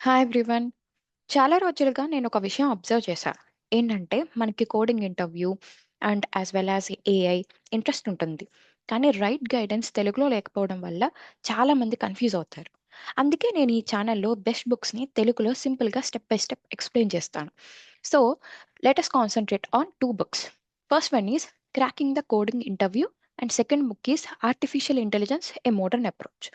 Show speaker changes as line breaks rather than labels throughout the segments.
Hi everyone. చాలా రోజులుగా నేను ఒక విషయం అబ్జర్వ్ చేశాను ఏంటంటే మనకి coding interview and as well as AI interest ఉంటుంది. కానీ రైట్ గైడెన్స్ తెలుగులో లేకపోవడం వల్ల చాలామంది కన్‌ఫ్యూజ్ అవుతారు. అందుకే నేను ఈ ఛానల్లో బెస్ట్ బుక్స్‌ని తెలుగులో సింపుల్‌గా స్టెప్ బై స్టెప్ ఎక్స్‌ప్లెయిన్ చేస్తాను. So let us concentrate on two books. First one is 'cracking the coding interview' and second book is 'artificial intelligence a modern approach'.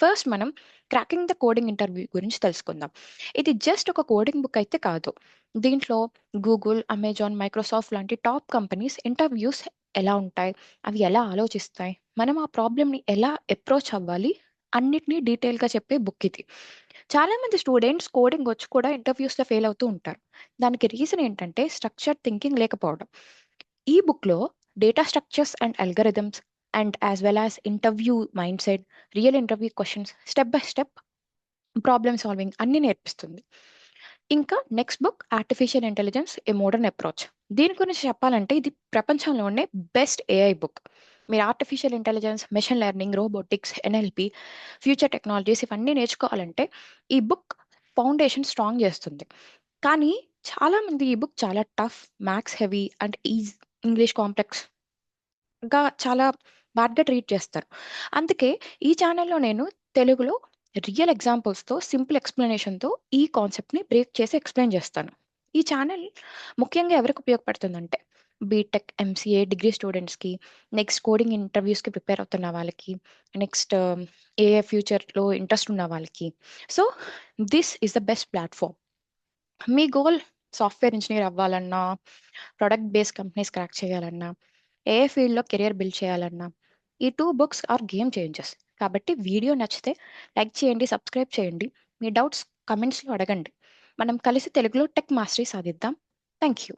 First మనం 'క్రాకింగ్ ద కోడింగ్ ఇంటర్వ్యూ' గురించి తెలుసుకుందాం. ఇది just ఒక coding book అయితే కాదు. దీంట్లో Google, Amazon, Microsoft లాంటి top companies interviews ఎలా ఉంటాయి? అవి ఎలా ఆలోచిస్తాయి? మనం ఆ ప్రాబ్లమ్‌ని ఎలా అప్రోచ్ అవ్వాలి? అన్నిటిని డీటెయిల్‌గా చెప్పే బుక్ ఇది. చాలామంది స్టూడెంట్స్ కోడింగ్ వచ్చి కూడా ఇంటర్వ్యూస్‌లో ఫెయిల్ అవుతూ ఉంటారు. దానికి రీజన్ ఏంటంటే స్ట్రక్చర్ థింకింగ్ లేకపోవడం. ఈ బుక్‌లో data structures and algorithms and as well as interview mindset, real interview questions step by step problem solving అన్నీ నేర్పిస్తుంది. ఇంకా next book 'artificial intelligence a modern approach'. దీని గురించి చెప్పాలంటే ఇది ప్రపంచంలోనే బెస్ట్ ఏఐ బుక్. మీరు artificial intelligence, machine learning, robotics, NLP, future technologies ఇవన్నీ నేర్చుకోవాలంటే ఈ బుక్ ఫౌండేషన్ స్ట్రాంగ్ చేస్తుంది. కానీ చాలామంది ఈ బుక్ చాలా tough, maths heavy and is English complex గా చాలా బ్యాడ్‌గా ట్రీట్ చేస్తారు. అందుకే ఈ ఛానల్లో నేను తెలుగులో రియల్ ఎగ్జాంపుల్స్‌తో సింపుల్ ఎక్స్‌ప్లనేషన్‌తో ఈ కాన్సెప్ట్‌ని బ్రేక్ చేసి ఎక్స్‌ప్లెయిన్ చేస్తాను. ఈ ఛానల్ ముఖ్యంగా ఎవరికి ఉపయోగపడుతుందంటే బీటెక్, ఎంసీఏ డిగ్రీ స్టూడెంట్స్‌కి, నెక్స్ట్ కోడింగ్ ఇంటర్వ్యూస్‌కి ప్రిపేర్ అవుతున్న వాళ్ళకి, నెక్స్ట్ ఏ ఫ్యూచర్‌లో ఇంట్రెస్ట్ ఉన్న వాళ్ళకి. So this is the best platform. Me goal software engineer అవ్వాలన్నా, ప్రొడక్ట్ బేస్డ్ కంపెనీస్ క్రాక్ చేయాలన్నా, ఏ ఫీల్డ్‌లో కెరియర్ బిల్డ్ చేయాలన్నా ఈ two books are game changes కాబట్టి వీడియో నచ్చితే లైక్ చేయండి, సబ్స్క్రైబ్ చేయండి. మీ డౌట్స్ కమెంట్స్లో అడగండి. మనం కలిసి తెలుగులో టెక్ మాస్టరీ సాధిద్దాం. Thank you.